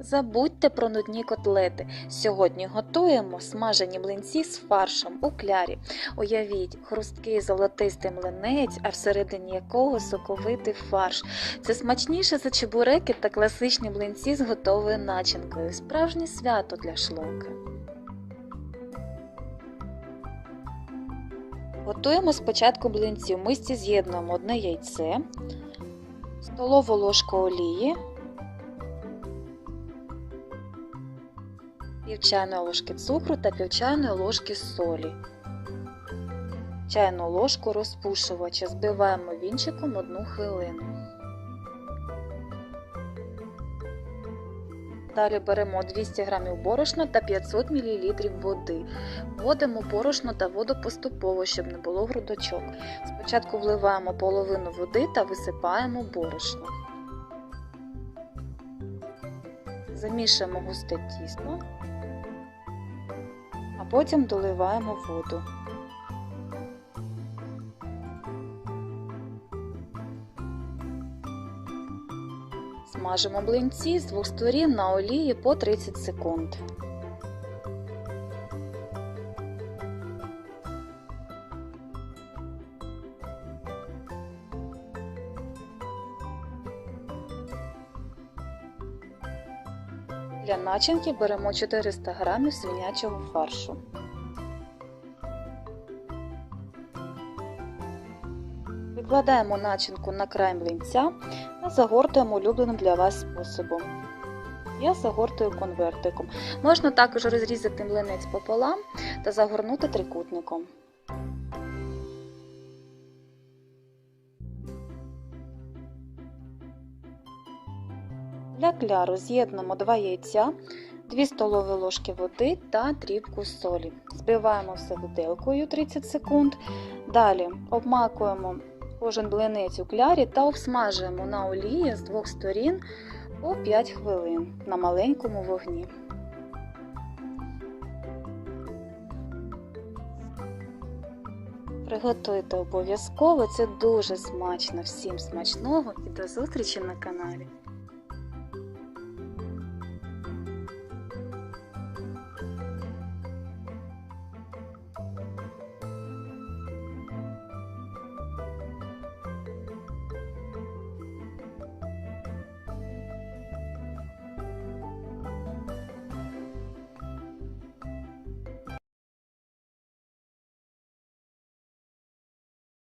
Забудьте про нудні котлети. Сьогодні готуємо смажені млинці з фаршем у клярі. Уявіть, хрусткий золотистий млинець, а всередині якого соковитий фарш. Це смачніше за чебуреки та класичні млинці з готовою начинкою. Справжнє свято для шлунка. Готуємо спочатку млинці. В мисці з'єднуємо одне яйце, столову ложку олії, пів чайної ложки цукру та пів чайної ложки солі. Чайну ложку розпушувача збиваємо вінчиком одну хвилину. Далі беремо 200 г борошна та 500 мл води. Вводимо борошно та воду поступово, щоб не було грудочок. Спочатку вливаємо половину води та висипаємо борошно. Замішуємо густе тісто, а потім доливаємо воду. Смажимо блинці з двох сторін на олії по 30 секунд. Для начинки беремо 400 г свинячого фаршу. Викладаємо начинку на край млинця та загортуємо улюбленим для вас способом. Я загортую конвертиком. Можна також розрізати млинець пополам та загорнути трикутником. Для кляру з'єднуємо 2 яйця, 2 столові ложки води та дрібку солі. Збиваємо все виделкою 30 секунд. Далі обмакуємо кожен блинець у клярі та обсмажуємо на олії з двох сторін по 5 хвилин на маленькому вогні. Приготуйте обов'язково, це дуже смачно. Всім смачного і до зустрічі на каналі!